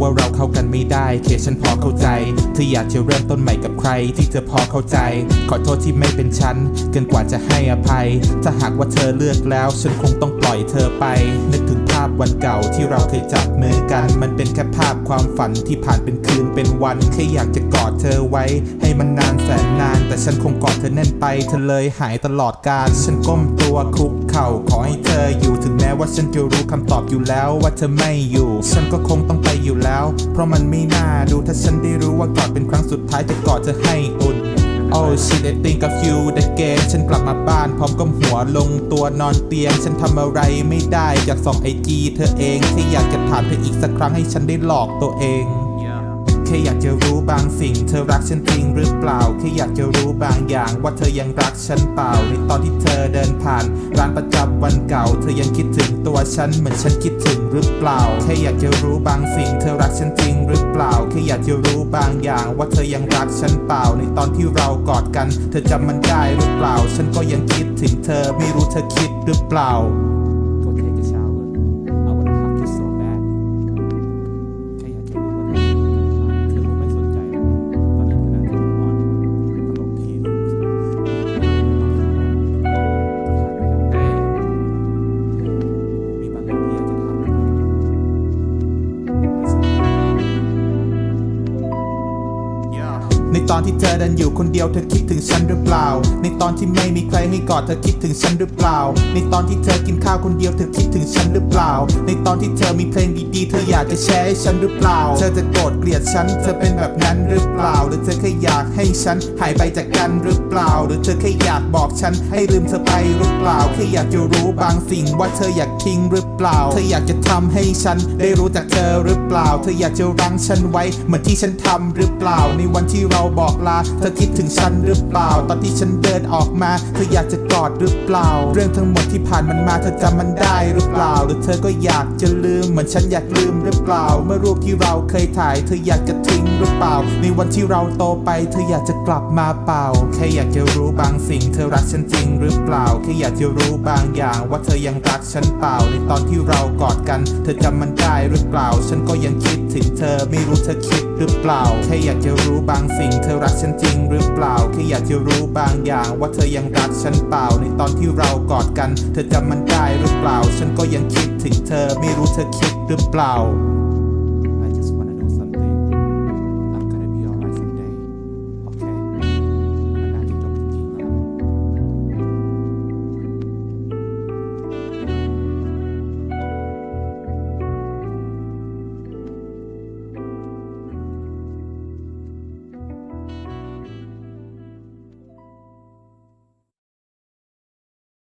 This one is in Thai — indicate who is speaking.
Speaker 1: ว่าเราเข้ากันไม่ได้เคฉันพอเข้าใจเธออยากจะเริ่มต้นใหม่กับใคร ที่เธอพอเข้าใจ ขอโทษที่ไม่เป็นฉันเกินกว่าจะให้อภัย ถ้าหากว่าเธอเลือกแล้ว ฉันคงต้องปล่อยเธอไป นึกถึงภาพวันเก่าที่เราเคยจับมือกัน มันเป็นแค่ภาพความฝันที่ผ่านเป็นคืนเป็นวันแค่อยากจะกอดเธอไว้ ให้มันนานแสนนาน แต่ฉันคงกอดเธอแน่นไปเธอเลยหายตลอดกาลฉันก้มตัวคุกเข่าขอให้เธออยู่ถึงแม้ว่าฉันจะรู้คำตอบอยู่แล้วว่าเธอไม่อยู่ ฉันก็คงต้อง เพราะมันไม่น่าดูถ้าฉันได้รู้ว่ากอดเป็นครั้งสุดท้ายจะกอดเธอให้อุ่น Oh shit I think of you the game ฉันกลับมาบ้านพร้อมก้มหัวลงตัวนอนเตียง ฉันทำอะไรไม่ได้อยากส่องไอจีเธอเองแค่อยากจะถามเธออีกสักครั้งให้ฉันได้หลอกตัวเอง แค่อยากจะรู้บางสิ่ง เธอรักฉันจริงหรือเปล่าแค่อยากจะรู้บางอย่าง ว่าเธอยังรักฉันเปล่า ในตอนที่เธอเดินผ่าน ร้านประจำวันเก่า เธอยังคิดถึงตัวฉันเหมือนฉันคิดถึงหรือเปล่าแค่อยากจะรู้บางสิ่ง เธอรักฉันจริงหรือเปล่าแค่อยากจะรู้บางอย่าง ว่าเธอยังรักฉันเปล่า ในตอนที่เรากอดกัน เธอจำมันได้หรือเปล่า ฉันก็ยังคิดถึงเธอไม่รู้เธอคิดหรือเปล่า okay, ในตอนที่เธอเดินอยู่คนเดียวเธอคิดถึงฉันหรือเปล่า ในตอนที่ไม่มีใครให้กอดเธอคิดถึงฉันหรือเปล่า ในตอนที่เธอกินข้าวคนเดียวเธอคิดถึงฉันหรือเปล่า ในตอนที่เธอมีเพลงดีๆเธออยากจะแชร์ให้ฉันหรือเปล่า เธอจะโกรธเกลียดฉันเธอเป็นแบบนั้นหรือเปล่า หรือเธอแค่อยากให้ฉันหายไปจากกันหรือเปล่า หรือเธอแค่อยากบอกฉันให้ลืมเธอไปหรือเปล่าแค่อยากจะรู้บางสิ่งว่าเธออยากทิ้งหรือเปล่า เธออยากจะทำให้ฉันได้รู้จักเธอหรือเปล่า เธออยากจะรั้งฉันไว้เหมือนที่ฉันทำหรือเปล่า ในวันที่เราบอกลา เธอคิดถึงฉันหรือเปล่า ตอนที่ฉันเดินออกมา เธออยากจะกอดหรือเปล่า เรื่องทั้งหมดที่ผ่านมันมาเธอจำมันได้หรือเปล่า หรือเธอก็อยากจะลืมเหมือนฉันอยากลืมหรือเปล่า เมื่อรูปที่เราเคยถ่าย เธออยากจะทิ้งหรือเปล่า ในวันที่เราโตไป เธออยากจะกลับมาเปล่า แค่อยากจะรู้บางสิ่ง เธอรักฉันจริงหรือเปล่า แค่อยากจะรู้บางอย่างว่าเธอยังรักฉันเปล่า ในตอนที่เรากอดกัน เธอจำมันได้หรือเปล่า ฉันก็ยังคิดถึงเธอไม่รู้เธอคิดหรือเปล่า แค่อยากจะรู้บางสิ่งเธอรักฉันจริงหรือเปล่าแค่อยากจะรู้บางอย่าง ว่าเธอยังรักฉันเปล่า ในตอนที่เรากอดกัน เธอจำมันได้หรือเปล่า ฉันก็ยังคิดถึงเธอไม่รู้เธอคิดหรือเปล่า